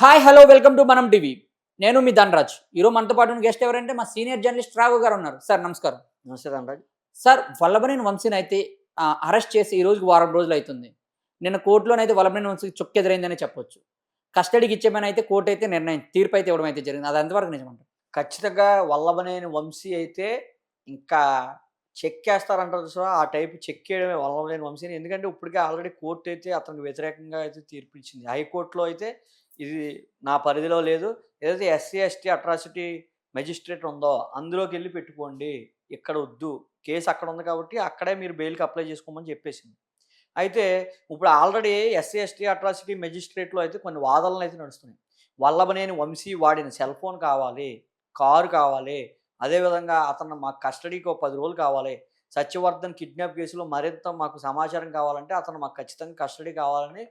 Hi hello welcome to Manam TV నేను మీ ధనరాజ్. ఈరోజు మనతో పాటు ఉన్న గెస్ట్ ఎవరంటే మా సీనియర్ జర్నలిస్ట్ రాఘవ్ గారు ఉన్నారు. సార్ నమస్కారం. నమస్తే ధనరాజ్. సార్ వల్లభనేని వంశీని అయితే అరెస్ట్ చేసి ఈ రోజుకి వారం రోజులు అవుతుంది. నిన్న కోర్టులోనైతే వల్లభనేని వంశీకి చొక్కెదిరైందనే చెప్పొచ్చు. కస్టడీకి ఇచ్చేమని అయితే కోర్టు అయితే నిర్ణయం తీర్పు అయితే ఇవ్వడం అయితే జరిగింది. అది ఎంతవరకు నిజమంటారు? ఖచ్చితంగా వల్లభనేని వంశీ అయితే ఇంకా చెక్ వేస్తారంటారు సో ఆ టైప్ చెక్ చేయడమే వల్లభనేని వంశీని. ఎందుకంటే ఇప్పటికే ఆల్రెడీ కోర్టు అయితే అతనికి వ్యతిరేకంగా అయితే తీర్పు ఇచ్చింది. హైకోర్టులో అయితే ఇది నా పరిధిలో లేదు. ఏదైతే ఎస్సీ ఎస్టీ అట్రాసిటీ మెజిస్ట్రేట్ ఉందో అందులోకి వెళ్ళి పెట్టుకోండి. ఇక్కడ వద్దు. కేసు అక్కడ ఉంది కాబట్టి అక్కడే మీరు బెయిల్కి అప్లై చేసుకోమని చెప్పేసింది. అయితే ఇప్పుడు ఆల్రెడీ ఎస్సీ ఎస్టీ అట్రాసిటీ మెజిస్ట్రేట్లో అయితే కొన్ని వాదనలు అయితే నడుస్తున్నాయి. వల్లభనేని వంశీ వాడిన సెల్ ఫోన్ కావాలి కారు కావాలి అదేవిధంగా అతను మాకు కస్టడీకి ఒక పది రోజులు కావాలి సత్యవర్ధన్ కిడ్నాప్ కేసులో మరింత మాకు సమాచారం కావాలంటే అతను మాకు ఖచ్చితంగా కస్టడీ కావాలని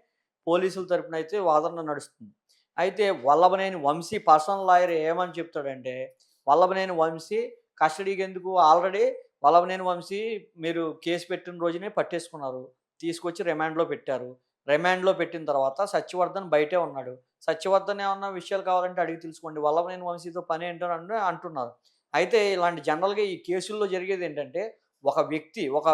పోలీసుల తరపున అయితే వాదన నడుస్తుంది. అయితే వల్లభనేని వంశీ పర్సనల్ లాయర్ ఏమని చెప్తాడంటే వల్లభనేని వంశీ కస్టడీకి ఎందుకు? ఆల్రెడీ వల్లభనేని వంశీ మీరు కేసు పెట్టిన రోజునే పట్టేసుకున్నారు. తీసుకొచ్చి రిమాండ్లో పెట్టారు. రిమాండ్లో పెట్టిన తర్వాత సత్యవర్ధన్ బయటే ఉన్నాడు. సత్యవర్ధన్ ఏమన్నా విషయాలు కావాలంటే అడిగి తెలుసుకోండి. వల్లభనేని వంశీతో పని ఏంటో అని అంటున్నారు. అయితే ఇలాంటి జనరల్గా ఈ కేసుల్లో జరిగేది ఏంటంటే ఒక వ్యక్తి ఒక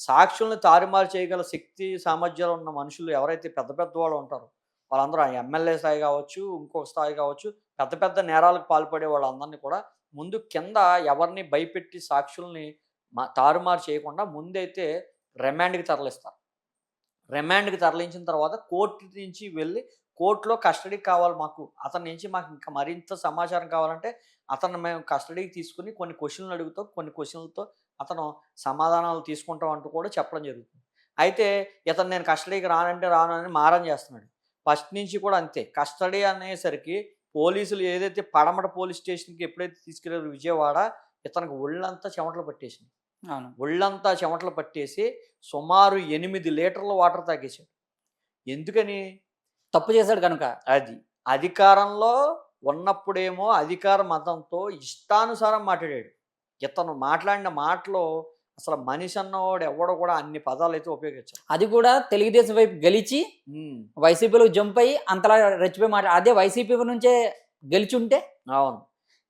సాక్షుల్ని తారుమారు చేయగల శక్తి సామర్థ్యాలు ఉన్న మనుషులు ఎవరైతే పెద్ద పెద్ద వాళ్ళు ఉంటారో వాళ్ళందరూ ఎమ్మెల్యే స్థాయి కావచ్చు ఇంకొక స్థాయి కావచ్చు పెద్ద పెద్ద నేరాలకు పాల్పడే వాళ్ళందరినీ కూడా ముందు కింద ఎవరిని భయపెట్టి సాక్షుల్ని మా- తారుమారు చేయకుండా ముందైతే రిమాండ్కి తరలిస్తారు. రిమాండ్కి తరలించిన తర్వాత కోర్టు నుంచి వెళ్ళి కోర్టులో కస్టడీకి కావాలి మాకు అతని నుంచి మాకు ఇంకా మరింత సమాచారం కావాలంటే అతను మేము కస్టడీకి తీసుకుని కొన్ని క్వశ్చన్లు అడుగుతాం కొన్ని క్వశ్చన్లతో అతను సమాధానాలు తీసుకుంటాం అంటూ కూడా చెప్పడం జరుగుతుంది. అయితే ఇతను నేను కస్టడీకి రానంటే రాను అని మారం చేస్తున్నాడు. ఫస్ట్ నుంచి కూడా అంతే. కస్టడీ అనేసరికి పోలీసులు ఏదైతే పడమట పోలీస్ స్టేషన్కి ఎప్పుడైతే తీసుకెళ్ళారు విజయవాడ ఇతనికి ఒళ్ళంతా చెమటలు పట్టేసింది. ఒళ్ళంతా చెమటలు పట్టేసి సుమారు ఎనిమిది లీటర్ల వాటర్ తాగేశాడు. ఎందుకని? తప్పు చేశాడు కనుక. అది. అధికారంలో ఉన్నప్పుడేమో అధికార మతంతో ఇష్టానుసారం మాట్లాడాడు. ఇతను మాట్లాడిన మాటలో అసలు మనిషి అన్నవాడు ఎవడో కూడా అన్ని పదాలు అయితే ఉపయోగించాడు. అది కూడా తెలుగుదేశం వైపు గెలిచి వైసీపీలో జంప్ అయ్యి అంతలా రెచ్చిపోయి మాట అదే వైసీపీ నుంచే గెలిచుంటే? అవును.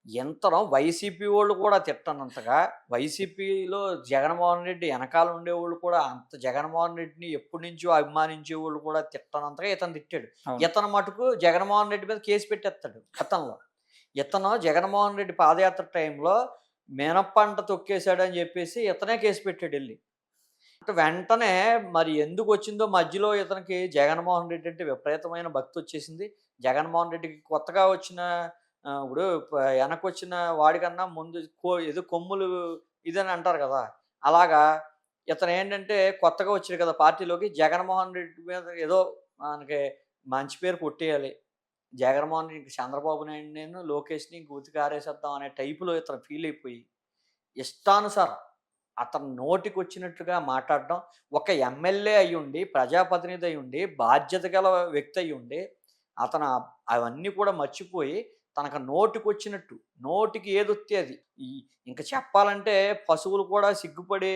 ఎంతనో వైసీపీ వాళ్ళు కూడా తిట్టనంతగా వైసీపీలో జగన్మోహన్ రెడ్డి వెనకాల ఉండేవాళ్ళు కూడా అంత జగన్మోహన్ రెడ్డిని ఎప్పటి నుంచో అభిమానించే వాళ్ళు కూడా తిట్టనంతగా ఇతను తిట్టాడు. ఇతను మటుకు జగన్మోహన్ రెడ్డి మీద కేసు పెట్టేస్తాడు గతంలో ఇతను జగన్మోహన్ రెడ్డి పాదయాత్ర టైంలో మినప్పంట తొక్కేశాడు అని చెప్పేసి ఇతనే కేసు పెట్టాడు వెళ్ళి. వెంటనే మరి ఎందుకు వచ్చిందో మధ్యలో ఇతనికి జగన్మోహన్ రెడ్డి అంటే విపరీతమైన భక్తి వచ్చేసింది. జగన్మోహన్ రెడ్డికి కొత్తగా వచ్చిన ఇప్పుడు వెనకొచ్చిన వాడికన్నా ముందు కో ఏదో కొమ్ములు ఇదని అంటారు కదా. అలాగా ఇతను ఏంటంటే కొత్తగా వచ్చాడు కదా పార్టీలోకి జగన్మోహన్ రెడ్డి మీద ఏదో మనకి మంచి పేరు కొట్టేయాలి. జగన్మోహన్ రెడ్డి చంద్రబాబు నాయుడు నేను లోకేష్ని ఇంక ఉతికి అనే టైపులో ఇతను ఫీల్ అయిపోయి ఇష్టానుసారం అతను నోటికి వచ్చినట్టుగా మాట్లాడడం ఒక ఎమ్మెల్యే అయి ఉండి ప్రజాప్రతినిధి అయి ఉండి బాధ్యత గల వ్యక్తి అయి ఉండి అతను అవన్నీ కూడా మర్చిపోయి తనకు నోటికి వచ్చినట్టు నోటికి ఏదొత్తే అది. ఈ ఇంకా చెప్పాలంటే పశువులు కూడా సిగ్గుపడి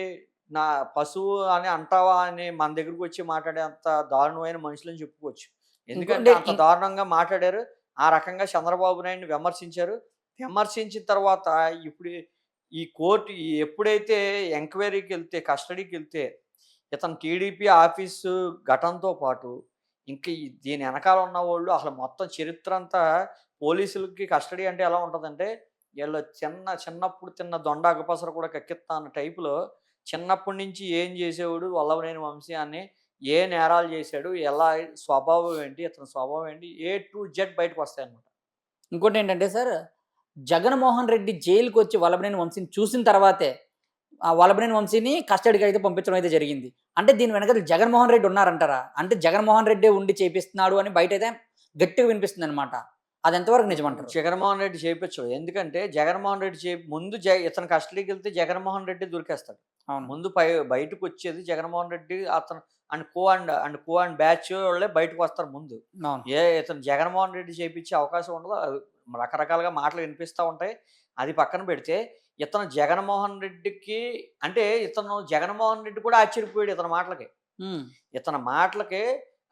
నా పశువు అని అంటావా అని మన దగ్గరకు వచ్చి మాట్లాడే అంత దారుణమైన మనుషులని చెప్పుకోవచ్చు. ఎందుకంటే అంత దారుణంగా మాట్లాడారు. ఆ రకంగా చంద్రబాబు నాయుడిని విమర్శించారు. విమర్శించిన తర్వాత ఇప్పుడు ఈ కోర్టు ఎప్పుడైతే ఎంక్వైరీకి వెళ్తే కస్టడీకి వెళ్తే ఇతను టీడీపీ ఆఫీసు ఘటనతో పాటు ఇంకా దీని వెనకాల ఉన్న వాళ్ళు అసలు మొత్తం చరిత్ర అంతా పోలీసులకి కస్టడీ అంటే ఎలా ఉంటుందంటే వీళ్ళు చిన్న చిన్నప్పుడు తిన్న దొండ అగపసర కూడా కక్కిస్తా అన్న టైపులో చిన్నప్పటి నుంచి ఏం చేసేవాడు వల్లభనేని వంశీ అని ఏ నేరాలు చేశాడు ఎలా స్వభావం ఏంటి ఇతని స్వభావం ఏంటి ఏ టు జెడ్ బయటకు వస్తాయి అనమాట ఇంకోటి ఏంటంటే సార్ జగన్మోహన్ రెడ్డి జైలుకి వచ్చి వల్లభనేని వంశీని చూసిన తర్వాతే ఆ వల్లభనేని వంశీని కస్టడీకి అయితే పంపించడం అయితే జరిగింది. అంటే దీని వెనక జగన్మోహన్ రెడ్డి ఉన్నారంటారా? అంటే జగన్మోహన్ రెడ్డి ఉండి చేపిస్తున్నాడు అని బయట అయితే గట్టిగా వినిపిస్తుంది అనమాట అది ఎంతవరకు నిజమంటారు? జగన్మోహన్ రెడ్డి చేయించు ఎందుకంటే జగన్మోహన్ రెడ్డి చే ముందు జ ఇతను కస్టడీకి వెళ్తే జగన్మోహన్ రెడ్డి దొరికేస్తాడు. ముందు పై బయటకు వచ్చేది జగన్మోహన్ రెడ్డి అతను and co and and co and batch వాళ్ళే బయటకు వస్తారు ముందు ఏ ఇతను జగన్మోహన్ రెడ్డి చేయించే అవకాశం ఉండదు. అది రకరకాలుగా మాటలు వినిపిస్తూ ఉంటాయి. అది పక్కన పెడితే ఇతను జగన్మోహన్ రెడ్డికి అంటే ఇతను జగన్మోహన్ రెడ్డి కూడా ఆశ్చర్యపోయాడు ఇతని మాటలకి. ఇతని మాటలకి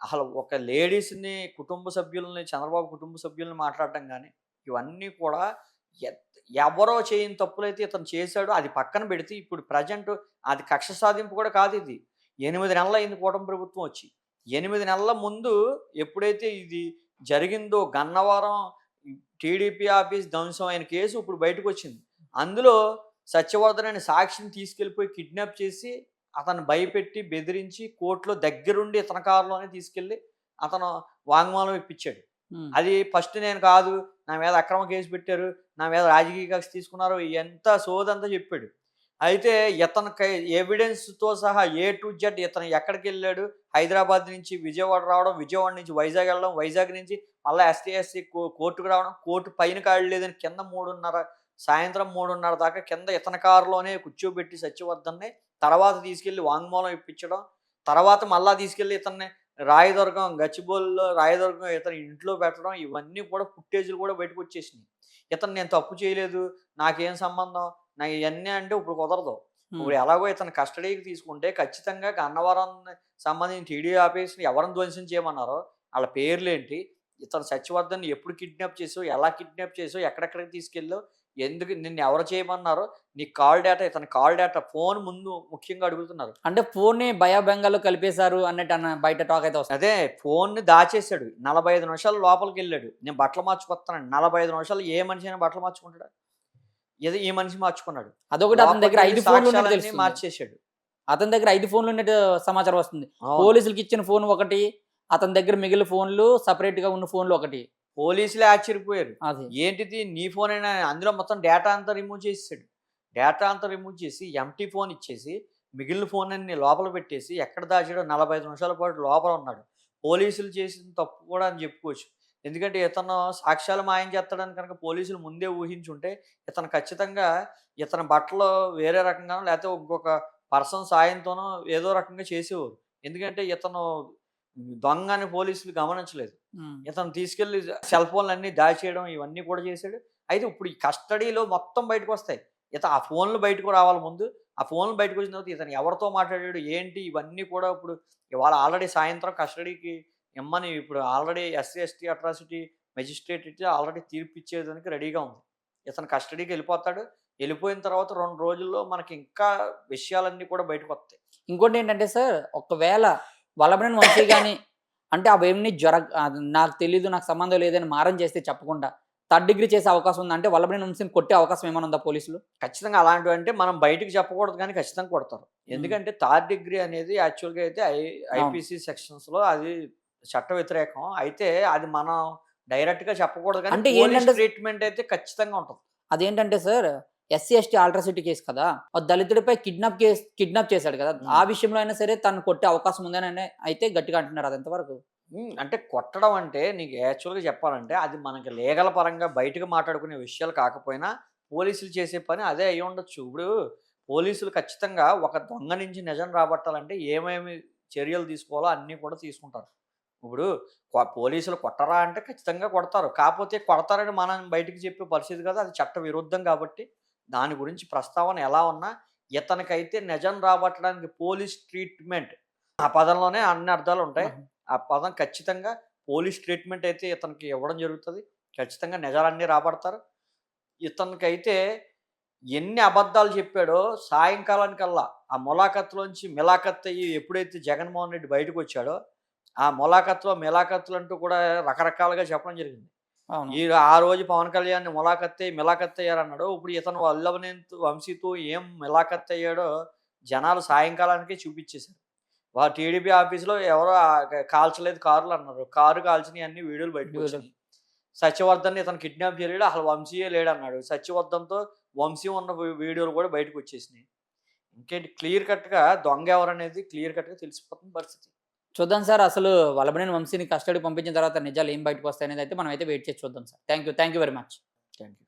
అసలు ఒక లేడీస్ని కుటుంబ సభ్యుల్ని చంద్రబాబు కుటుంబ సభ్యుల్ని మాట్లాడటం కానీ ఇవన్నీ కూడా ఎవరో చేయని తప్పులైతే ఇతను చేశాడు అది పక్కన పెడితే ఇప్పుడు ప్రజెంట్ అది కక్ష సాధింపు కూడా కాదు ఇది. ఎనిమిది నెలలు అయింది కూటమి ప్రభుత్వం వచ్చి. ఎనిమిది నెలల ముందు ఎప్పుడైతే ఇది జరిగిందో గన్నవరం టీడీపీ ఆఫీస్ ధ్వంసం అయిన కేసు ఇప్పుడు బయటకు వచ్చింది. అందులో సత్యవర్ధన్ అనే సాక్షిని తీసుకెళ్ళిపోయి కిడ్నాప్ చేసి అతను భయపెట్టి బెదిరించి కోర్టులో దగ్గరుండి ఇతని కారులోనే తీసుకెళ్ళి అతను వాంగ్మూలం ఇప్పించాడు. అది ఫస్ట్ నేను కాదు నా మీద అక్రమ కేసు పెట్టారు నా మీద రాజకీయ కక్ష తీసుకున్నారు ఎంత సోదంతా చెప్పాడు. అయితే ఇతను ఎవిడెన్స్తో సహా ఏ టు జెడ్ ఇతను ఎక్కడికి వెళ్ళాడు? హైదరాబాద్ నుంచి విజయవాడ రావడం విజయవాడ నుంచి వైజాగ్ వెళ్ళడం వైజాగ్ నుంచి మళ్ళీ ఎస్టీఎస్సీ కోర్టుకు రావడం కోర్టు పైన కాళ్ళు లేదని కింద మూడున్నర సాయంత్రం మూడున్నర దాకా కింద ఇతని కారులోనే కూర్చోబెట్టి సత్యవర్ధన్ని తర్వాత తీసుకెళ్ళి వాంగ్మూలం ఇప్పించడం తర్వాత మళ్ళా తీసుకెళ్ళి ఇతన్ని రాయదుర్గం గచ్చిబోల్లో రాయదుర్గం ఇతని ఇంట్లో పెట్టడం ఇవన్నీ కూడా ఫుటేజ్లు కూడా బయటకు వచ్చేసినాయి. ఇతను నేను తప్పు చేయలేదు నాకేం సంబంధం? నాకు ఇవన్నీ అంటే ఇప్పుడు కుదరదు. ఇప్పుడు ఎలాగో ఇతను కస్టడీకి తీసుకుంటే ఖచ్చితంగా గన్నవరం సంబంధించిన టీడీ ఆఫీస్ని ఎవరిని ధ్వంసం చేయమన్నారో వాళ్ళ పేర్లేంటి? ఇతను సత్యవర్ధన్ ఎప్పుడు కిడ్నాప్ చేసావు? ఎలా కిడ్నాప్ చేసావు? ఎక్కడెక్కడికి తీసుకెళ్ళావు? ఎందుకు నిన్ను ఎవరు చేయమన్నారు నీ కాల్ డేటా ఇతని కాల్ డేటా ఫోన్ ముందు ముఖ్యంగా అడుగుతున్నారు. అంటే ఫోన్ని భయభంగాలు కలిపేశారు అన్నట్టు అన్న బయట టాక్ అయితే వస్తుంది. అదే ఫోన్ని దాచేసాడు నలభై ఐదు నిమిషాలు లోపలికి వెళ్ళాడు. నేను బట్టలు మార్చుకొస్తాను నలభై ఐదు నిమిషాలు ఏ మనిషి అయినా బట్టలు మార్చుకుంటాడా? ఏదో ఈ మనిషి మార్చుకున్నాడు. అదొకటి అతని దగ్గర ఐదు ఫోన్లు మార్చేశాడు. అతని దగ్గర ఐదు ఫోన్లు ఉన్నట్టు సమాచారం వస్తుంది. పోలీసులకి ఇచ్చిన ఫోన్ ఒకటి అతని దగ్గర మిగిలిన ఫోన్లు సపరేట్గా ఉన్న ఫోన్లు ఒకటి. పోలీసులే ఆశ్చర్యపోయారు. ఏంటిది? నీ ఫోన్ అయినా అందులో మొత్తం డేటా అంతా రిమూవ్ చేసాడు డేటా అంతా రిమూవ్ చేసి ఎంటీ ఫోన్ ఇచ్చేసి మిగిలిన ఫోన్ అన్ని లోపల పెట్టేసి ఎక్కడ దాచాడో నలభై ఐదు నిమిషాల పాటు లోపల ఉన్నాడు. పోలీసులు చేసిన తప్పు కూడా అని చెప్పుకోవచ్చు. ఎందుకంటే ఇతను సాక్ష్యాలు మాయం చేస్తాడని కనుక పోలీసులు ముందే ఊహించుంటే ఇతను ఖచ్చితంగా ఇతని బట్టలు వేరే రకంగానో లేకపోతే ఇంకొక పర్సన్ సాయంతోనో ఏదో రకంగా చేసేవారు. ఎందుకంటే ఇతను దొంగ అని పోలీసులు గమనించలేదు. ఇతను తీసుకెళ్ళి సెల్ ఫోన్లు అన్ని దాచేయడం ఇవన్నీ కూడా చేశాడు. అయితే ఇప్పుడు ఈ కస్టడీలో మొత్తం బయటకు వస్తాయి. ఇత ఆ ఫోన్లు బయటకు రావాలి ముందు. ఆ ఫోన్లు బయటకు వచ్చిన తర్వాత ఇతను ఎవరితో మాట్లాడాడు ఏంటి ఇవన్నీ కూడా ఇప్పుడు ఇవాళ ఆల్రెడీ సాయంత్రం కస్టడీకి ఇమ్మని ఇప్పుడు already SC ST atrocity magistrate ఇచ్చి ఆల్రెడీ తీర్పు ఇచ్చేదానికి రెడీగా ఉంది. ఇతను కస్టడీకి వెళ్ళిపోతాడు. వెళ్ళిపోయిన తర్వాత రెండు రోజుల్లో మనకి ఇంకా విషయాలన్నీ కూడా బయటకు వస్తాయి. ఇంకోటి ఏంటంటే సార్ ఒకవేళ వల్లభనేని వంశీ కానీ అంటే అవేమీ జ్వర నాకు తెలీదు నాకు సంబంధం లేదని మారం చేస్తే చెప్పకుండా థర్డ్ డిగ్రీ చేసే అవకాశం ఉందా? అంటే వల్లభనేని వంశీని కొట్టే అవకాశం ఏమైనా ఉందా పోలీసులు? ఖచ్చితంగా అలాంటివి అంటే మనం బయటికి చెప్పకూడదు కానీ ఖచ్చితంగా కొడతారు. ఎందుకంటే థర్డ్ డిగ్రీ అనేది యాక్చువల్గా అయితే ఐ ఐపీసీ సెక్షన్స్లో అది చట్ట వ్యతిరేకం. అయితే అది మనం డైరెక్ట్గా చెప్పకూడదు అంటే కానీ ఏంటంటే- ట్రీట్మెంట్ అయితే ఖచ్చితంగా ఉంటుంది. అదేంటంటే sir SC ST atrocity case కదా? ఆ దళితుడిపై కిడ్నాప్ కేసు కిడ్నాప్ చేశాడు కదా. ఆ విషయంలో అయినా సరే తను కొట్టే అవకాశం ఉందని అయితే గట్టిగా అంటున్నారు అది ఎంతవరకు? అంటే కొట్టడం అంటే నీకు యాక్చువల్గా చెప్పాలంటే అది మనకి లీగల్ పరంగా బయటకు మాట్లాడుకునే విషయాలు కాకపోయినా పోలీసులు చేసే పని అదే అయి ఉండొచ్చు. ఇప్పుడు పోలీసులు ఖచ్చితంగా ఒక దొంగ నుంచి నిజం రాబట్టాలంటే ఏమేమి చర్యలు తీసుకోవాలో అన్నీ కూడా తీసుకుంటారు. ఇప్పుడు పోలీసులు కొట్టరా అంటే ఖచ్చితంగా కొడతారు. కాకపోతే కొడతారని మనం బయటికి చెప్పే పరిస్థితి కదా అది చట్ట విరుద్ధం కాబట్టి దాని గురించి ప్రస్తావన ఎలా ఉన్నా ఇతనికైతే నిజం రాబట్టడానికి పోలీస్ ట్రీట్మెంట్ ఆ పదంలోనే అన్ని అర్థాలు ఉంటాయి. ఆ పదం ఖచ్చితంగా పోలీస్ ట్రీట్మెంట్ అయితే ఇతనికి ఇవ్వడం జరుగుతుంది. ఖచ్చితంగా నిజాలన్నీ రాబడతారు. ఇతనికైతే ఎన్ని అబద్ధాలు చెప్పాడో సాయంకాలానికల్లా ఆ ములాఖత్లోంచి మిలాఖత్ అయ్యి ఎప్పుడైతే జగన్మోహన్ రెడ్డి బయటకు వచ్చాడో ఆ ములాఖత్లో మిలాఖత్లు అంటూ కూడా రకరకాలుగా చెప్పడం జరిగింది. ఈ ఆ రోజు పవన్ కళ్యాణ్ ములాఖత్ మిలాఖత్ అయ్యారు అన్నాడు ఇప్పుడు ఇతను వల్లభనేంతు వంశీతో ఏం మిలాఖత్ అయ్యాడో జనాలు సాయంకాలానికే చూపించేశారు వా టీడీపీ ఆఫీస్లో ఎవరో కాల్చలేదు కారులు అన్నారు. కారు కాల్చినవి అన్ని వీడియోలు బయటకు. వచ్చినాయి సత్యవర్ధన్ ఇతను కిడ్నాప్ చేయలేడు అసలు వంశీయే లేడు అన్నాడు సత్యవర్ధన్తో వంశీ ఉన్న వీడియోలు కూడా బయటకు వచ్చేసినాయి ఇంకేంటి క్లియర్ కట్గా దొంగ ఎవరనేది క్లియర్ కట్గా తెలిసిపోతుంది పరిస్థితి. చూద్దాం సార్. అసలు వల్లభనేని వంశీని కస్టడీ పంపించిన తర్వాత నిజాలు ఏం బయటకు వస్తాయనేది అయితే మనం అయితే వెయిట్ చేసి చూద్దాం sir. Thank you thank you very much thank you